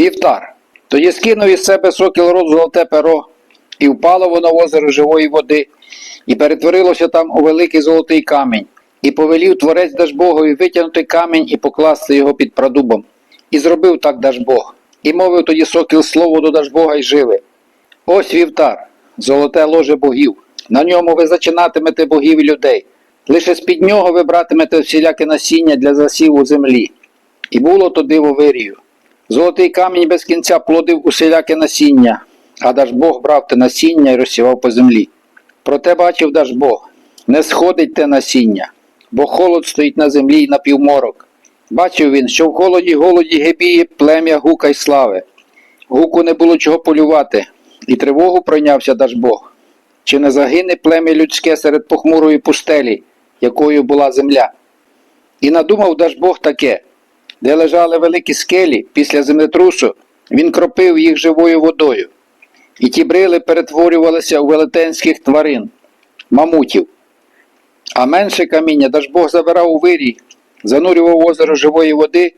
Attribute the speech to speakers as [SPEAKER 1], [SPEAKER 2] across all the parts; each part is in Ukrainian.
[SPEAKER 1] Вівтар. Тоді скинув із себе сокіл рот золоте перо, і впало воно в озеро живої води, і перетворилося там у великий золотий камінь, і повелів творець Дажбогові витягнути камінь і покласти його під прадубом. І зробив так Дажбог. І мовив тоді сокіл слово до Дажбога й живи. Ось вівтар, золоте ложе богів. На ньому ви зачинатимете богів і людей. Лише з-під нього ви братимете всіляке насіння для засіву землі. І було то диво вирію. Золотий камінь без кінця плодив усіляке насіння, а Дажбог брав те насіння і розсівав по землі. Проте бачив Дажбог, не сходить те насіння, бо холод стоїть на землі й на півморок. Бачив він, що в холоді голоді гибіє плем'я гука й слави. Гуку не було чого полювати, і тривогу пройнявся Дажбог. Чи не загине плем'я людське серед похмурої пустелі, якою була земля? І надумав Дажбог таке, де лежали великі скелі після землетрусу, він кропив їх живою водою, і ті брили перетворювалися у велетенських тварин, мамутів. А менше каміння Дажбог забирав у вирій, занурював озеро живої води,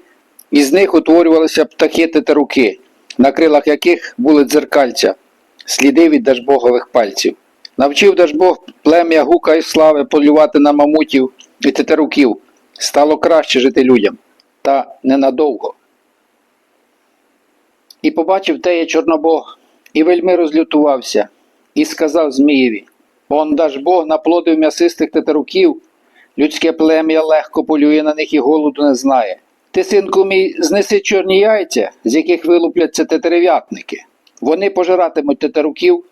[SPEAKER 1] і з них утворювалися птахи тетеруки, на крилах яких були дзеркальця, сліди від Дажбогових пальців. Навчив Дажбог плем'я гука і слави полювати на мамутів і тетеруків. Стало краще жити людям, та ненадовго. І побачив теє Чорнобог, і вельми розлютувався, і сказав Змієві: Он Дажбог наплодив м'ясистих тетеруків, людське плем'я легко полює на них і голоду не знає. Ти, синку мій, знеси чорні яйця, з яких вилупляться тетерев'ятники. Вони пожиратимуть тетеруків,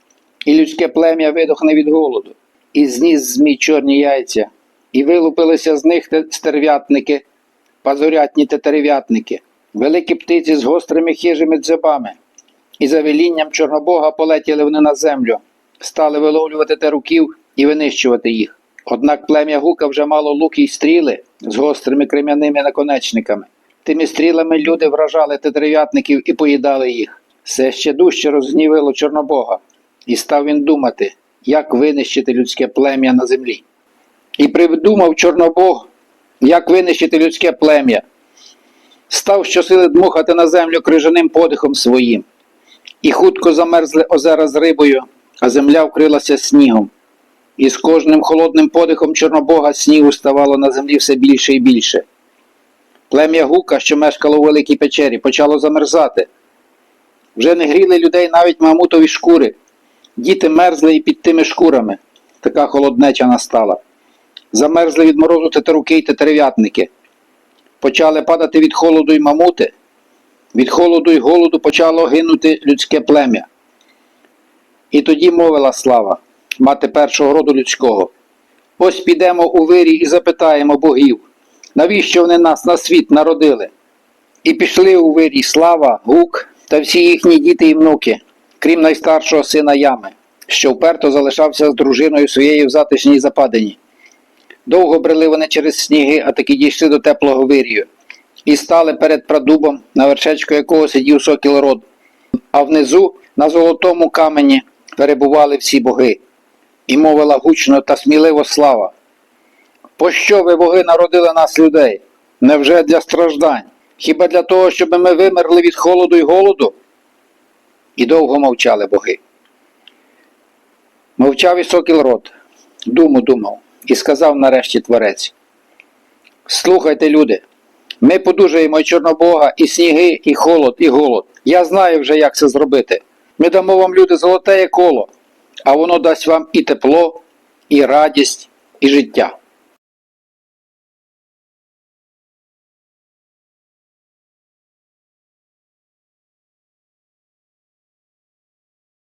[SPEAKER 1] і людське плем'я видохне від голоду. І зніс змій чорні яйця, і вилупилися з них стерв'ятники, пазурятні тетерев'ятники, великі птиці з гострими хижими дзьобами. І за велінням Чорнобога полетіли вони на землю, стали виловлювати теруків і винищувати їх. Однак плем'я гука вже мало луки й стріли з гострими крем'яними наконечниками. Тими стрілами люди вражали тетерев'ятників і поїдали їх. Це ще дужче розгнівило Чорнобога, і став він думати, як винищити людське плем'я на землі. І придумав Чорнобог, як винищити людське плем'я. Став щосили дмухати на землю крижаним подихом своїм. І хутко замерзли озера з рибою, а земля вкрилася снігом. І з кожним холодним подихом Чорнобога снігу ставало на землі все більше і більше. Плем'я гука, що мешкало у великій печері, почало замерзати. Вже не гріли людей навіть мамутові шкури. Діти мерзли і під тими шкурами. Така холоднеча настала. Замерзли від морозу тетеруки й тетерев'ятники. Почали падати від холоду й мамути. Від холоду й голоду почало гинути людське плем'я. І тоді мовила слава, мати першого роду людського. Ось підемо у вирій і запитаємо богів, навіщо вони нас на світ народили? І пішли у вирій слава, гук та всі їхні діти і внуки, крім найстаршого сина Ями, що вперто залишався з дружиною своєю в затишній западині. Довго брели вони через сніги, а таки дійшли до теплого вирію, і стали перед прадубом, на вершечку якого сидів сокіл род, а внизу на золотому камені перебували всі боги, і мовила гучно та сміливо слава. Пощо ви, боги, народили нас людей? Невже для страждань? Хіба для того, щоб ми вимерли від холоду й голоду? І довго мовчали боги. Мовчав і сокіл рот, думу думав, і сказав нарешті творець. Слухайте, люди, ми подужаємо і Чорнобога, і сніги, і холод, і голод. Я знаю вже, як це зробити. Ми дамо вам, люди, золотеє коло, а воно дасть вам і тепло, і радість, і життя.